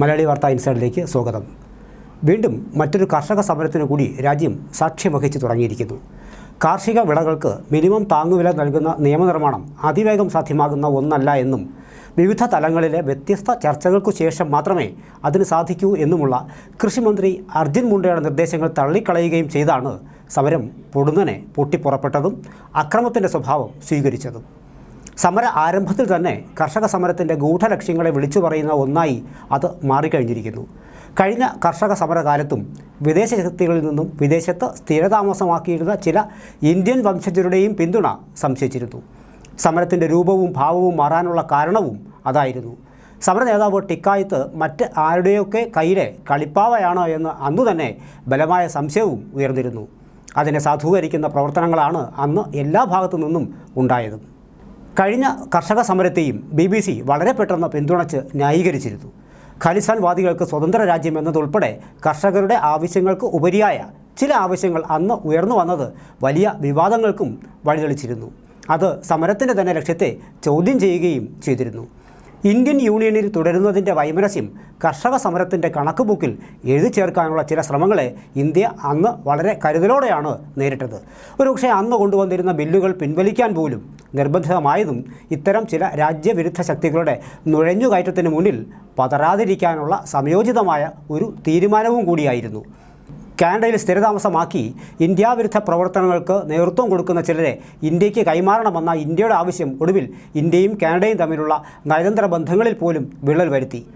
മലയാളി വാർത്താ ഇൻസൈഡിലേക്ക് സ്വാഗതം. വീണ്ടും മറ്റൊരു കർഷക സമരത്തിന് കൂടി രാജ്യം സാക്ഷ്യം വഹിച്ചു തുടങ്ങിയിരിക്കുന്നു. കാർഷിക വിളകൾക്ക് മിനിമം താങ്ങുവില നൽകുന്ന നിയമനിർമ്മാണം അതിവേഗം സാധ്യമാകുന്ന ഒന്നല്ല എന്നും വിവിധ തലങ്ങളിലെ വ്യത്യസ്ത ചർച്ചകൾക്കു ശേഷം മാത്രമേ അതിന് സാധിക്കൂ എന്നുമുള്ള കൃഷിമന്ത്രി അർജുൻ മുണ്ടയുടെ നിർദ്ദേശങ്ങൾ തള്ളിക്കളയുകയും ചെയ്താണ് സമരം പൊടുന്നനെ പൊട്ടിപ്പുറപ്പെട്ടതും അക്രമത്തിന്റെ സ്വഭാവം സ്വീകരിച്ചതും. സമര ആരംഭത്തിൽ തന്നെ കർഷക സമരത്തിന്റെ ഗൂഢലക്ഷ്യങ്ങളെ വിളിച്ചു പറയുന്ന ഒന്നായി അത് മാറിക്കഴിഞ്ഞിരിക്കുന്നു. കഴിഞ്ഞ കർഷക സമരകാലത്തും വിദേശ ശക്തികളിൽ നിന്നും വിദേശത്ത് സ്ഥിരതാമസമാക്കിയിരുന്ന ചില ഇന്ത്യൻ വംശജരുടെയും പിന്തുണ സംശയിച്ചിരുന്നു. സമരത്തിന്റെ രൂപവും ഭാവവും മാറാനുള്ള കാരണവും അതായിരുന്നു. സമര നേതാവ് ടിക്കായത്ത് മറ്റ് ആരുടെയൊക്കെ കയ്യിലെ കളിപ്പാവയാണോ എന്ന് അന്നു തന്നെ ബലമായ സംശയവും ഉയർന്നിരുന്നു. അതിനെ സാധൂകരിക്കുന്ന പ്രവർത്തനങ്ങളാണ് അന്ന് എല്ലാ ഭാഗത്തു നിന്നും ഉണ്ടായതും. കഴിഞ്ഞ കർഷക സമരത്തെയും ബി ബി സി വളരെ പെട്ടെന്ന് പിന്തുണച്ച് ന്യായീകരിച്ചിരുന്നു. ഖലിസ്ഥാൻ വാദികൾക്ക് സ്വതന്ത്ര രാജ്യം എന്നതുൾപ്പെടെ കർഷകരുടെ ആവശ്യങ്ങൾക്ക് ഉപരിയായ ചില ആവശ്യങ്ങൾ അന്ന് ഉയർന്നു വന്നത് വലിയ വിവാദങ്ങൾക്കും വഴിതെളിച്ചിരുന്നു. അത് സമരത്തിന്റെ തന്നെ ലക്ഷ്യത്തെ ചോദ്യം ചെയ്യുകയും ചെയ്തിരുന്നു. ഇന്ത്യൻ യൂണിയനിൽ തുടരുന്നതിന്റെ വൈമനസ്യം കർഷക സമരത്തിന്റെ കണക്ക് ബുക്കിൽ എഴുതി ചേർക്കാനുള്ള ചില ശ്രമങ്ങളെ ഇന്ത്യ അന്ന് വളരെ കരുതലോടെയാണ് നേരിട്ടത്. ഒരുപക്ഷെ അന്ന് കൊണ്ടുവന്നിരുന്ന ബില്ലുകൾ പിൻവലിക്കാൻ പോലും നിർബന്ധിതമായതും ഇത്തരം ചില രാജ്യവിരുദ്ധ ശക്തികളുടെ നുഴഞ്ഞുകയറ്റത്തിന് മുന്നിൽ പതരാതിരിക്കാനുള്ള സംയോജിതമായ ഒരു തീരുമാനവും കൂടിയായിരുന്നു. കാനഡയിൽ സ്ഥിരതാമസമാക്കി ഇന്ത്യ വിരുദ്ധ പ്രവർത്തനങ്ങൾക്ക് നേതൃത്വം കൊടുക്കുന്ന ചിലരെ ഇന്ത്യയ്ക്ക് കൈമാറണമെന്ന ഇന്ത്യയുടെ ആവശ്യം ഒടുവിൽ ഇന്ത്യയും കാനഡയും തമ്മിലുള്ള നയതന്ത്ര ബന്ധങ്ങളിൽ പോലും വിള്ളൽ വരുത്തി.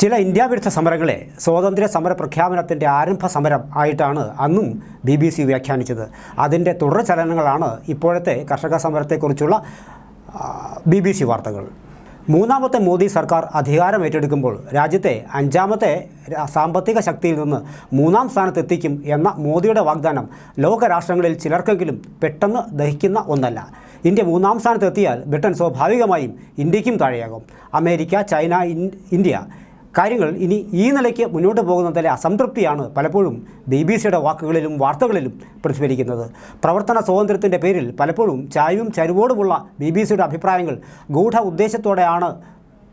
ചില ഇന്ത്യ വിരുദ്ധ സമരങ്ങളെ സ്വാതന്ത്ര്യ സമര പ്രഖ്യാപനത്തിന്റെ ആരംഭ സമരം ആയിട്ടാണ് അന്നും ബി ബി സി വ്യാഖ്യാനിച്ചത്. അതിന്റെ തുടർചലനങ്ങളാണ് ഇപ്പോഴത്തെ കർഷക സമരത്തെക്കുറിച്ചുള്ള ബി ബി സി വാർത്തകൾ. മൂന്നാമത്തെ മോദി സർക്കാർ അധികാരം ഏറ്റെടുക്കുമ്പോൾ രാജ്യത്തെ അഞ്ചാമത്തെ സാമ്പത്തിക ശക്തിയിൽ നിന്ന് മൂന്നാം സ്ഥാനത്തെത്തിക്കും എന്ന മോദിയുടെ വാഗ്ദാനം ലോകരാഷ്ട്രങ്ങളിൽ ചിലർക്കെങ്കിലും പെട്ടെന്ന് ദഹിക്കുന്ന ഒന്നല്ല. ഇന്ത്യ മൂന്നാം സ്ഥാനത്തെത്തിയാൽ ബ്രിട്ടൻ സ്വാഭാവികമായും ഇന്ത്യക്കും താഴെയാകും. അമേരിക്ക ചൈന ഇന്ത്യ കാര്യങ്ങൾ ഇനി ഈ നിലയ്ക്ക് മുന്നോട്ട് പോകുന്നതിലെ അസംതൃപ്തിയാണ് പലപ്പോഴും ബി ബി സിയുടെ വാക്കുകളിലും വാർത്തകളിലും പ്രതിഫലിക്കുന്നത്. പ്രവർത്തന സ്വാതന്ത്ര്യത്തിന്റെ പേരിൽ പലപ്പോഴും ചായവും ചരുവോടുമുള്ള ബി ബി സിയുടെ അഭിപ്രായങ്ങൾ ഗൂഢ ഉദ്ദേശത്തോടെയാണ്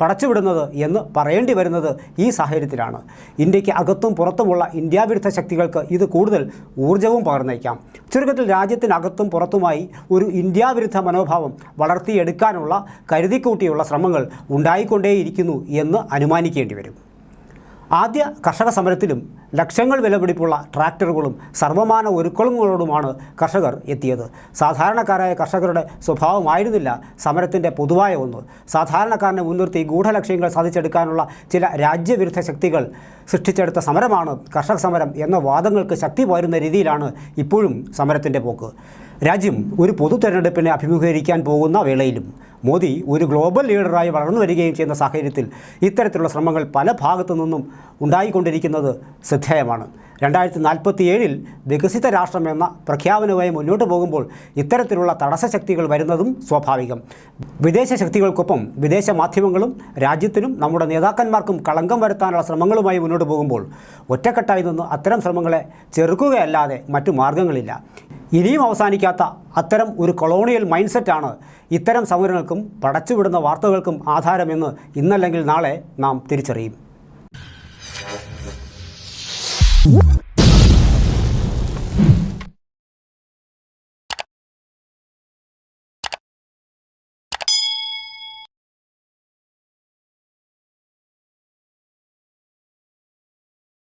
പടച്ചുവിടുന്നത് എന്ന് പറയേണ്ടി വരുന്നത് ഈ സാഹചര്യത്തിലാണ്. ഇന്ത്യയ്ക്ക് അകത്തും പുറത്തുമുള്ള ഇന്ത്യാവിരുദ്ധ ശക്തികൾക്ക് ഇത് കൂടുതൽ ഊർജവും പകർന്നേക്കാം. ചുരുക്കത്തിൽ രാജ്യത്തിനകത്തും പുറത്തുമായി ഒരു ഇന്ത്യാവിരുദ്ധ മനോഭാവം വളർത്തിയെടുക്കാനുള്ള കരുതിക്കൂട്ടിയുള്ള ശ്രമങ്ങൾ ഉണ്ടായിക്കൊണ്ടേയിരിക്കുന്നു എന്ന് അനുമാനിക്കേണ്ടി വരും. ആദ്യ കർഷക സമരത്തിലും ലക്ഷങ്ങൾ വിലപിടിപ്പുള്ള ട്രാക്ടറുകളും സർവമാന ഒരുക്കളങ്ങളോടുമാണ് കർഷകർ എത്തിയത്. സാധാരണക്കാരായ കർഷകരുടെ സ്വഭാവമായിരുന്നില്ല സമരത്തിന്റെ പൊതുവായ ഒന്ന്. സാധാരണക്കാരനെ മുൻനിർത്തി ഗൂഢലക്ഷ്യങ്ങൾ സാധിച്ചെടുക്കാനുള്ള ചില രാജ്യവിരുദ്ധ ശക്തികൾ സൃഷ്ടിച്ചെടുത്ത സമരമാണ് കർഷക സമരം എന്ന വാദങ്ങൾക്ക് ശക്തി പകരുന്ന രീതിയിലാണ് ഇപ്പോഴും സമരത്തിന്റെ പോക്ക്. രാജ്യം ഒരു പൊതു തെരഞ്ഞെടുപ്പിനെ അഭിമുഖീകരിക്കാൻ പോകുന്ന വേളയിലും മോദി ഒരു ഗ്ലോബൽ ലീഡറായി വളർന്നു വരികയും ചെയ്യുന്ന സാഹചര്യത്തിൽ ഇത്തരത്തിലുള്ള ശ്രമങ്ങൾ പല ഭാഗത്തു നിന്നും ഉണ്ടായിക്കൊണ്ടിരിക്കുന്നത് ശ്രദ്ധേയമാണ്. രണ്ടായിരത്തി നാൽപ്പത്തി ഏഴിൽ വികസിത രാഷ്ട്രം എന്ന പ്രഖ്യാപനവുമായി മുന്നോട്ട് പോകുമ്പോൾ ഇത്തരത്തിലുള്ള തടസ്സശക്തികൾ വരുന്നതും സ്വാഭാവികം. വിദേശ ശക്തികൾക്കൊപ്പം വിദേശ മാധ്യമങ്ങളും രാജ്യത്തിനും നമ്മുടെ നേതാക്കന്മാർക്കും കളങ്കം വരുത്താനുള്ള ശ്രമങ്ങളുമായി മുന്നോട്ട് പോകുമ്പോൾ ഒറ്റക്കെട്ടായി നിന്ന് അത്തരം ശ്രമങ്ങളെ ചെറുക്കുകയല്ലാതെ മറ്റു മാർഗങ്ങളില്ല ഇനിയും അവസാനിക്കാത്ത അത്തരം ഒരു കൊളോണിയൽ മൈൻഡ് സെറ്റാണ് ഇത്തരം സമരങ്ങൾക്കും പടച്ചുവിടുന്ന വാർത്തകൾക്കും ആധാരമെന്ന് ഇന്നല്ലെങ്കിൽ നാളെ നാം തിരിച്ചറിയും.